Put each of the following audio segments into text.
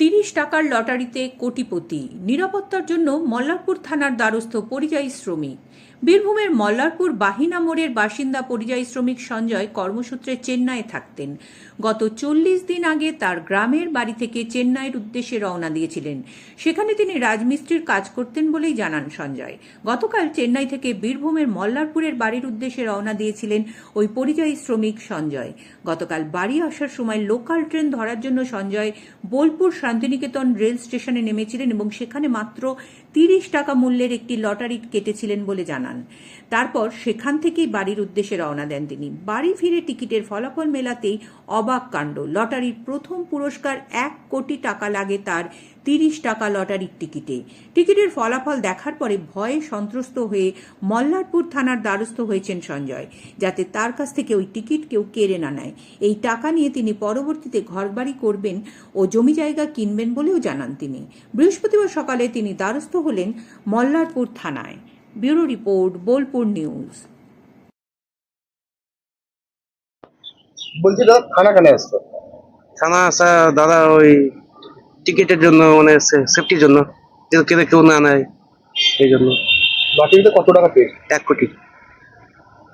তিরিশ টাকার লটারিতে কোটিপতি। নিরাপত্তার জন্য মল্লারপুর থানার দ্বারস্থ পরিযায়ী শ্রমিক। বীরভূমের মল্লারপুর বাহিনা মোড়ের বাসিন্দা পরিযায়ী শ্রমিক সঞ্জয় কর্মসূত্রে চেন্নাইয়ে থাকতেন। গত চল্লিশ দিন আগে তার গ্রামের বাড়ি থেকে চেন্নাইয়ের উদ্দেশ্যে রওনা দিয়েছিলেন। সেখানে তিনি রাজমিস্ত্রির কাজ করতেন বলেই জানান সঞ্জয়। গতকাল চেন্নাই থেকে বীরভূমের মল্লারপুরের বাড়ির উদ্দেশ্যে রওনা দিয়েছিলেন ওই পরিযায়ী শ্রমিক সঞ্জয়। গতকাল বাড়ি আসার সময় লোকাল ট্রেন ধরার জন্য সঞ্জয় বোলপুর শান্তিনিকেতন রেল স্টেশনে নেমেছিলেন এবং সেখানে মাত্র তিরিশ টাকা মূল্যের একটি লটারি কেটেছিলেন বলে জানান। তারপর সেখান থেকেই বাড়ির উদ্দেশ্যে রওনা দেন তিনি। বাড়ি ফিরে টিকিটের ফলাফল মেলাতেই অবাক কাণ্ড। লটারির প্রথম পুরস্কার এক কোটি টাকা লাগে তার তিরিশ টাকা লটারির টিকিটে। টিকিটের ফলাফল দেখার পরে ভয়ে সন্ত্রস্ত হয়ে মল্লারপুর থানার দ্বারস্থ হয়েছেন সঞ্জয়, যাতে তার কাছ থেকে ওই টিকিট কেউ কেড়ে না নেয়। এই টাকা নিয়ে তিনি পরবর্তীতে ঘরবাড়ি করবেন ও জমি জায়গা কিনবেন বলেও জানান তিনি। বৃহস্পতিবার সকালে তিনি দ্বারস্থ হলেন মল্লারপুর থানায়। Bureau report Bolpur news. বলছি দাদা থানা কেন আসতো থানা আসা দাদা ওই টিকিটের জন্য মানে সেফটির জন্য। কেউ কেউ না নেয় এই জন্য। লটারিতে কত টাকা পেয়েছে এক কোটি।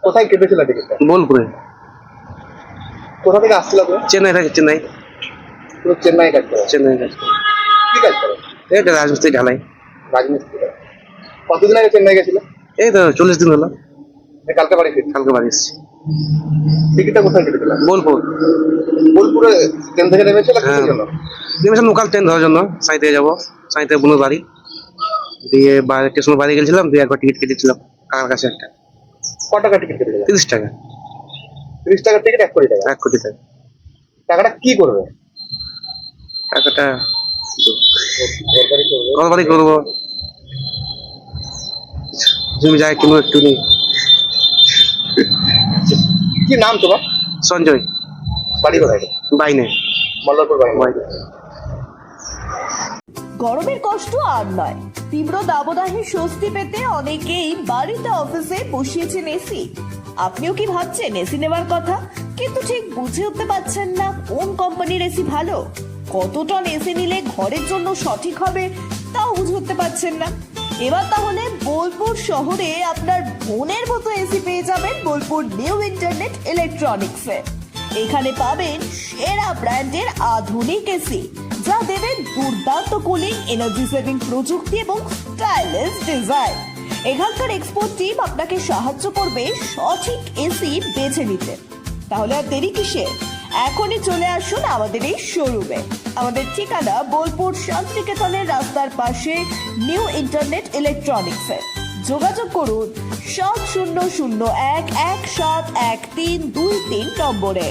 কোথায় কেটেছিল টিকিটটা? বোলপুরে। কোথা থেকে আসছিল চেন্নাই থেকে চেন্নাই। পুরো চেন্নাই কাজ করে। চেন্নাই কাজ করে। কি কাজ করে? এইটা রাজমিস্ত্রি ঢালাই। রাজমিস্ত্রি। কতদিন আগে চেন্নাই গেছিল? এই তো চল্লিশ দিন হলো। কালকে বাড়ি ফিরছি কালকে বাড়ি এসেছি। টিকিটটা কোথায় কেটেছিল বোলপুর। বোলপুরে ট্রেন থেকে নেমেছিল নেমেছিলাম লোকাল ট্রেন ধরার জন্য। সাঁই থেকে যাব। সাঁই থেকে বুনো বাড়ি। দিয়ে বাইরে স্টেশনে বাড়ি গেছিলাম। দিয়ে একবার টিকিট কেটেছিলাম। কাকার কাছে একটা। ক টাকা টিকিট কেটেছিল তিরিশ টাকা। তিরিশ টাকার টিকিট এক কোটি টাকা। এক কোটি টাকা। টাকাটা কি করবে? ঘরবাড়ি করবে। জমি যায় কিনবো একটু নি। কি নাম তোমার? সঞ্জয়। বাড়ি কোথায়? বাইনে মল্লারপুর বাইনে গরমের কষ্ট আর নয়। তীব্র দাবদাহে স্বস্তি পেতে অনেকেই বাড়িতে অফিসে বসিয়েছেন এসি। আপনিও কি ভাবছেন এসি নেওয়ার কথা? কিন্তু ঠিক বুঝে উঠতে পারছেন না কোন কোম্পানির এসি ভালো। কত টন এসি নিলে ঘরের জন্য সঠিক হবে তাও বুঝে উঠতে পারছেন না। এবার তাহলে বোলপুর শহরে আপনার মনের মতো এসি পেয়ে যাবেন বোলপুর নিউ ইন্টারনেট ইলেকট্রনিক্সে। এখানে পাবেন সেরা ব্র্যান্ডের আধুনিক এসি যা দেবে দুর্দান্ত কুলিং এনার্জি সেভিং প্রযুক্তি এবং স্টাইলিশ ডিজাইন এখানকার এক্সপোর্ট টিম আপনাকে সাহায্য করবে সঠিক এসি বেছে নিতে। তাহলে আর দেরি কিসের? এখনই চলে আসুন আমাদের এই শোরুমে আমাদের ঠিকানা বোলপুর শান্তিনিকেতনের রাস্তার পাশে নিউ ইন্টারনেট ইলেকট্রনিক্সে যোগাযোগ করুন সাত শূন্য শূন্য এক এক সাত এক তিন দুই তিন নম্বরে।